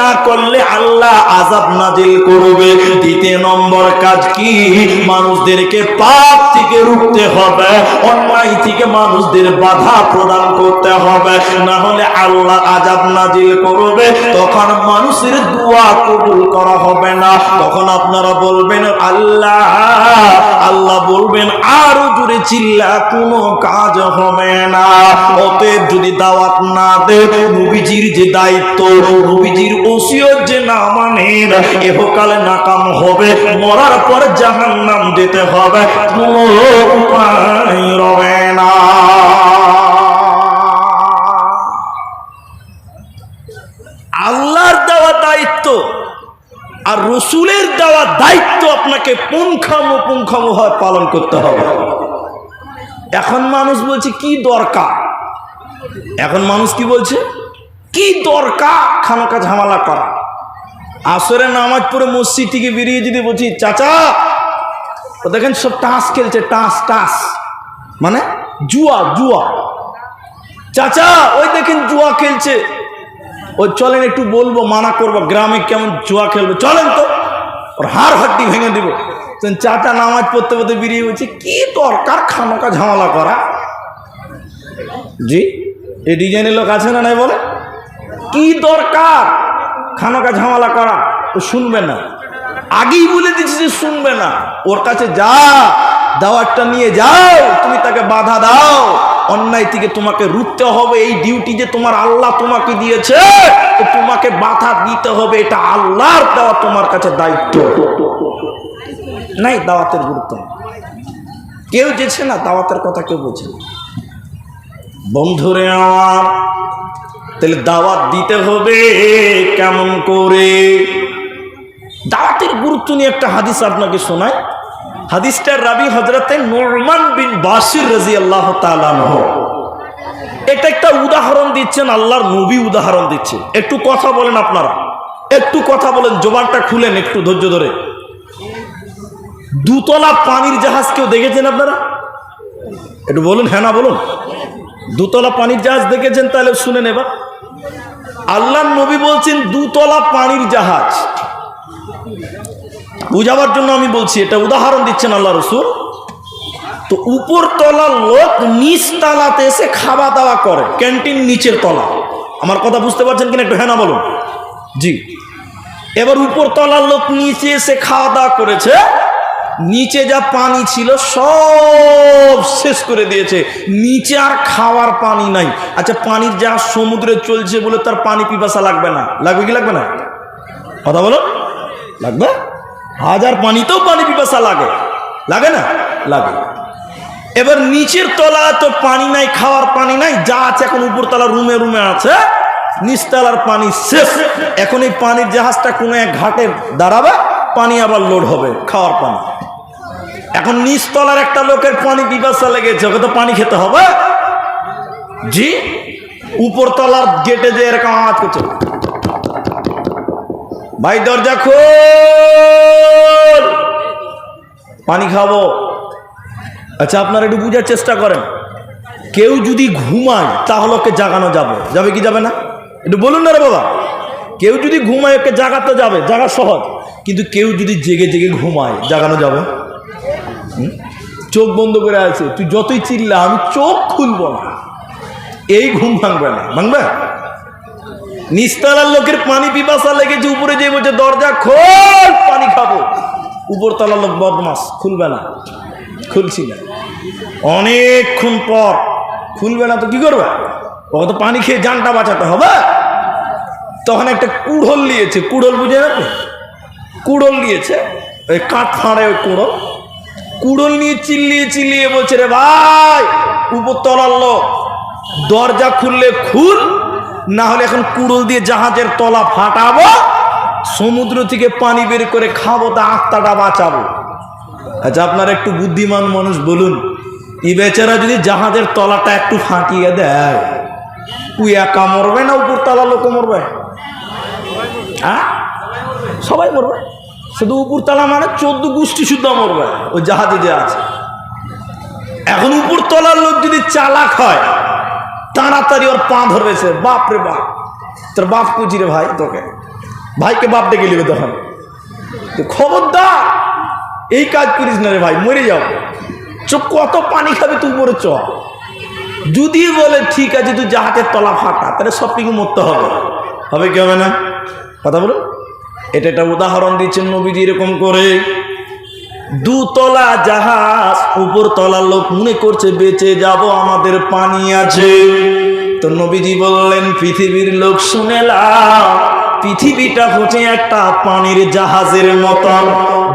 না করলে আল্লাহ আজাব নাজিল করবে। দ্বিতীয় নম্বর কাজ কি? মানুষদেরকে পাপ থেকে রুখতে হবে, অন্যায় থেকে মানুষদের বাধা প্রদান করতে হবে। না হলে আল্লাহ আজাব নাজিল করবে, তখন মানুষের দোয়া কবুল করা হবে না। তখন আপনারা বলবেন, আল্লাহ আল্লাহ বলবেন, আরও জোরে চিল্লা, কোনো কাজ হবে না। অতএব যদি দাওয়াত না দে নবীজির যে দায়িত্ব, নবীজির ওসিয়ত যে না মানে এহকালে নাকাম হবে, মরার পর জাহান্নাম যেতে হবে। কোনো রবে না। আল্লাহর দেওয়া দায়িত্ব আর রসুলের দেওয়া দায়িত্ব আপনাকে পুঙ্খানুপুঙ্খানুভাবে পালন করতে হবে। এখন মানুষ বলছে, কি দরকার? এখন মানুষ কি বলছে? কি দরকার খানকা ঝামেলা করা? আসরে নামাজ পড়ে মসজিদ থেকে বেরিয়ে যদি বলছি, চাচা, ও দেখেন সব টাস খেলছে, টাস টাস। মানে জুয়া জুয়া। চাচা, ওই দেখেন জুয়া খেলছে। ও চলেন একটু বলব, মানা করব, গ্রামে কেমন জুয়া খেলবে, চলেন তো। ওর হাড় হাড্ডি ভেঙে দেবো। চাচা, নামাজ পড়তে পড়তে বেরিয়ে বলছে, কি দরকার খানকা ঝামেলা করা? জি, এই ডিজাইনের লোক আছে না নাই বলে? কি দরকার? খানকা ঝামেলা করা, ও শুনবে না। আগেই বলে দিচ্ছি যে শুনবে না। ওর কাছে যা, দাওয়াতটা নিয়ে যাও, তুমি তাকে বাধা দাও। অন্যায় থেকে তোমাকে রুখতে হবে, এই ডিউটি যে তোমার আল্লাহ তোমাকে দিয়েছে তোমাকে বাধা দিতে হবে। এটা আল্লাহর দেওয়া তোমার কাছে দায়িত্ব। নাই, দাওয়াতের গুরুত্ব কেউ যেছে না, দাওয়াতের কথা কেউ বোঝে না। বন্ধুরে আমার তাহলে দাওয়াত দিতে হবে কেমন করে? দাওয়াতের গুরুত্ব নিয়ে একটা হাদিস আপনাকে শোনায় হাদিসটার রাবি হজরতে নোরমান বিন বাসির রাজি আল্লাহ এটা একটা উদাহরণ দিচ্ছেন, আল্লাহর নবী উদাহরণ দিচ্ছে। একটু কথা বলেন আপনারা। একটু কথা বলেন, জোবানটা খুলেন একটু ধৈর্য ধরে। দুতলা পানির জাহাজ কেউ দেখেছেন আপনারা? একটু বলুন হ্যাঁ না বলুন? দুতলা পানির জাহাজ দেখেছেন, তাহলে শুনে নেবা আল্লাহ নবী বলছেন, দুতলা পানির জাহাজ। বুঝাবার জন্য আমি বলছি, এটা উদাহরণ দিচ্ছেন আল্লাহ রসুল। তো উপর তলার লোক নিচ তলাতে এসে খাওয়া দাওয়া করে, ক্যান্টিন নিচের তলা। আমার কথা বুঝতে পারছেন কিনা একটু? হ্যাঁ না, বলুন। জি। এবার উপর তলার লোক নিচে এসে খাওয়া দাওয়া করেছে নিচে যা পানি ছিল সব শেষ করে দিয়েছে। নিচে আর খাওয়ার পানি নাই। আচ্ছা পানির যা সমুদ্রে চলছে বলে তার পানি পিপাসা লাগবে না। লাগবে কি লাগবে না? কথা বলো। লাগবে? হাজার পানিতেও পানি পিপাসা লাগে। লাগে না? লাগে। এবার নিচের তলা তো পানি নাই, খাওয়ার পানি নাই, যা আছে এখন উপর উপরতলা রুমে রুমে আছে, নিচতলার পানি শেষ। এখন এই পানির জাহাজটা কোনো এক ঘাটে দাঁড়াবে, পানি আবার লোড হবে, খাওয়ার পানি। এখন নিচতলার একটা লোকের পানি পিপাসা লেগেছে, ওকে তো পানি খেতে হবে? জি? উপরতলার গেটে যে এরকম আওয়াজ করছে। ভাই, দরজা খোল! পানি খাব। আচ্ছা আপনারা একটু বুঝার চেষ্টা করেন। কেউ যদি ঘুমায়, তাহলে ওকে জাগানো যাবে। যাবে কি যাবে না? একটু বলুন না রে বাবা। কেউ যদি ঘুমায়, ওকে জাগাতে যাবে। জাগা সহজ। কিন্তু কেউ যদি জেগে জেগে ঘুমায়, জাগানো যাবে? চোখ বন্ধ করে আছে। তুই যতই চিল্লা, আমি চোখ খুলবো না। এই ঘুম ভাঙবে না। ভাঙবে? নিচতলার লোকের পানি পিপাসা লেগেছে, উপরে যে বলছে, দরজা খোল, পানি খাব। উপরতলার লোক বদমাস, খুলবে না। খুলছি না। অনেকক্ষণ পর খুলবে না তো কি করবে? ওকে তো পানি খেয়ে জানটা বাঁচাতে হবে। তখন একটা কুড়োল নিয়েছে। কুড়োল বুঝে না কুড়োল নিয়েছে। ওই কাঠ ফাঁড়ে ওই কুড়োল। কুড়োল নিয়ে চিল্লিয়ে চিল্লিয়ে বলছে, রে ভাই, উপরতলার লোক, দরজা খুললে খুল না হলে এখন কুড়ল দিয়ে জাহাজের তলা ফাটাবো, সমুদ্র থেকে পানি বের করে খাব, তা আত্মাটা বাঁচাবো। আচ্ছা আপনার একটু বুদ্ধিমান মানুষ বলুন ই বেচারা যদি জাহাজের তলাটা একটু ফাটিয়ে দেয়, তুই একা মরবে না উপর তলা লোক মরবে? হ্যাঁ? সবাই মরবে। শুধু উপরতলা মানে চোদ্দ গোষ্ঠী শুদ্ধ মরবে ওই জাহাজে যে আছে। এখন উপরতলার লোক যদি চালাক হয়, তাড়াতাড়ি ওর পা ধরেছে বাপ রে বাপ। তোর বাপ কুচি রে ভাই তোকে। ভাইকে বাপ ডেকে নেবে তখন। খবরদার, এই কাজ করিস না রে ভাই, মরে যাও। চোখ কত পানি খাবে তুই উপরে চ। যদি বলে ঠিক আছে, তুই জাহাজের তলা ফাটা, তাহলে সব কিছু মরতে হবে। হবে কি হবে না? কথা বলো এটা একটা উদাহরণ দিচ্ছেন নবীজি এরকম করে। দুতলা জাহাজ উপর তলার লোক মনে করছে, বেঁচে যাব, আমাদের পানি আছে। তো নবীজি বললেন, পৃথিবীর লোক শুনেলাম পৃথিবীটা হচ্ছে একটা পানির জাহাজের মতন,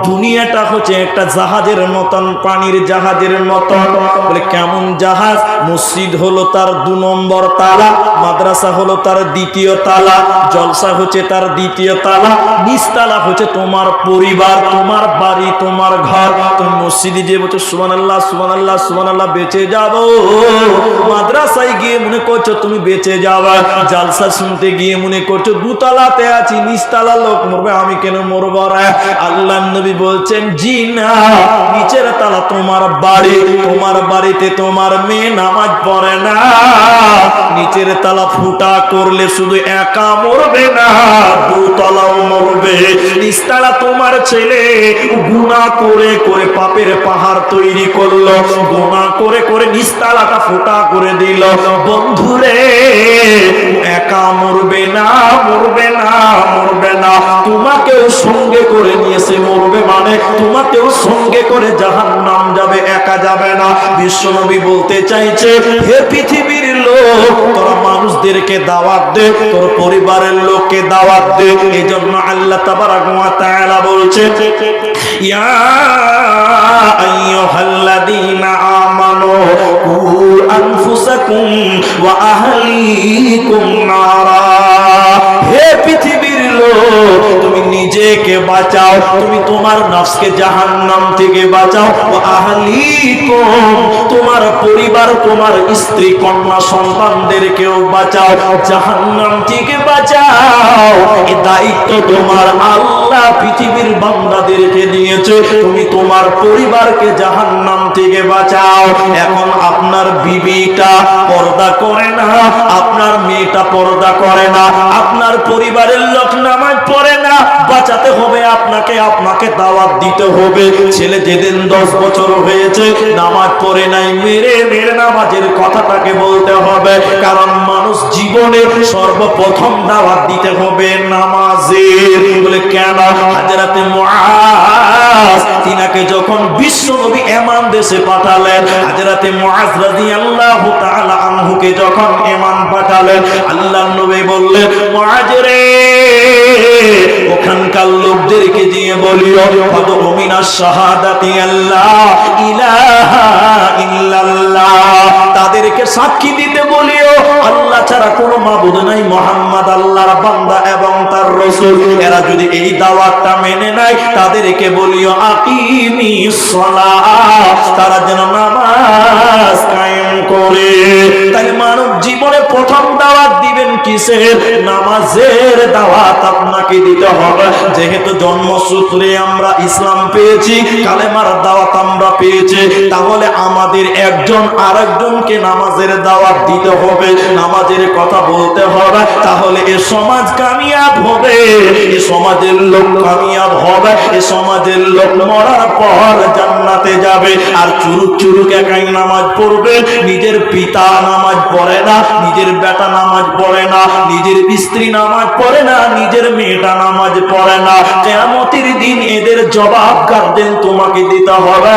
দুনিয়াটা হচ্ছে একটা জাহাজের মতন, পানির জাহাজের মতন। বলে, কেমন জাহাজ? মসজিদ হলো তার দু নম্বর তালা, মাদ্রাসা হলো তার দ্বিতীয় তালা, জলসা হচ্ছে তার দ্বিতীয় তালা, নিচতলা হচ্ছে তোমার পরিবার, তোমার বাড়ি, তোমার ঘর। তুমি মসজিদে যে বলছো সুমান আল্লাহ সুমান আল্লাহ আল্লাহ বেঁচে যাব। মাদ্রাসায় গিয়ে মনে করছ তুমি বেঁচে যাবা জালসা শুনতে গিয়ে মনে করছ দুতলাতে আছি নিস্তালা লোক মরবে, আমি কেন মরব আল্লাহ নবী বলছেন, জি না, নিচের তালা তোমার বাড়ি, তোমার বাড়িতে তোমার মেয়ে নামাজ পড়ে না। নিচের তালা ফুটা করলে শুধু একা মরবে না, দুতলাও মরবে। নিচতলা তোমার ছেলে গুণা করে করে পাপের পাহাড় তৈরি করল গুণা করে করে নিস্তালাটা ফোটা করে দিল। বন্ধুরে, একা মরবে না মরবে না মরবে না। তোমাকেও সঙ্গে করে মানে তোমাকেও সঙ্গে করে জাহান নাম যাবে, একা যাবে না। বিশ্বনবী বলতে চাইছে, হে পৃথিবীর লোক, তোরা মানুষদেরকে দাওয়াত দে, তোর পরিবারের লোককে দাওয়াত দে। এই জন্য আল্লাহ তাবারাক বলছে হে পৃথিবীর লোক, তুমি নিজেকে বাঁচাও, তুমি তোমার নফসকে জাহান্নাম থেকে বাঁচাও। আহলিকুম, তোমার পরিবার, তোমার স্ত্রী, কন্যা সন্তানদেরকেও বাঁচাও, জাহান্নাম থেকে বাঁচাও। এই দায়িত্ব তোমার আল্লাহ পৃথিবীর বান্দাদেরকে দিয়েছে, তুমি তোমার পরিবারকে জাহান্নাম থেকে বাঁচাও। এখন আপনার বিবিটা পর্দা করে না, আপনার মেয়েটা পর্দা করে না, আপনার পরিবারের লোক নামাজ পড়ে না বাঁচাতে হবে, আপনাকে আপনাকে দাওয়াত দিতে হবে। ছেলে যেদিন দশ বছর হয়েছে, নামাজ পড়ে নাই, মেরে মেরে নামাজের কথাটাকে বলতে হবে। কারণ মানুষ জীবনে সর্বপ্রথম দাওয়াত দিতে হবে নামাজের। বলে, কেন? হাজরাতে তিনাকে যখন বিশ্ব নবী এমান দেশে পাঠালেন, হাজরাতে মুআজ রাদিয়াল্লাহু আল্লাহ আনহুকে যখন এমান পাঠালেন আল্লাহ নবী দিয়ে বলিও কত মিনা শাহাদাতি ইলাহা ইল্লাল্লাহ। তাদেরকে সাক্ষী দিতে বলিও, আল্লাহ ছাড়া কোনো মাবুদ নাই। মোহাম্মদ আল্লাহর বান্দা এবং তার রসুল। এরা যদি এই দাওয়াতটা মেনে নেয়, তাদেরকে বলিও, আকিমি তারা যেন নামাজ কায়েম করে। তাই মানব জীবনে প্রথম দাওয়াত দিবেন কিসের? নামাজের দাওয়াত আপনাকে দিতে হবে। যেহেতু জন্মসূত্রে আমরা ইসলাম পেয়েছি, কালেমার দাওয়াত আমরা পেয়েছি, তাহলে আমাদের একজন আরেকজনকে নামাজের দাওয়াত দিতে হবে, নামাজের কথা বলতে হবে, তাহলে এ সমাজ কামিয়াব হবে। এ সমাজের লোক কামিয়াব হবে। এ সমাজের লোক মরার পর জান্নাতে যাবে। আর চুরুক চুরুক একাই নামাজ পড়বে। নিজের পিতা নামাজ পড়ে না, নিজের বেটা নামাজ পড়ে না, নিজের স্ত্রী নামাজ পড়ে না, নিজের মেয়েটা নামাজ পড়ে না। কেমতির দিন এদের জবাব গার্জেন তোমাকে দিতে হবে।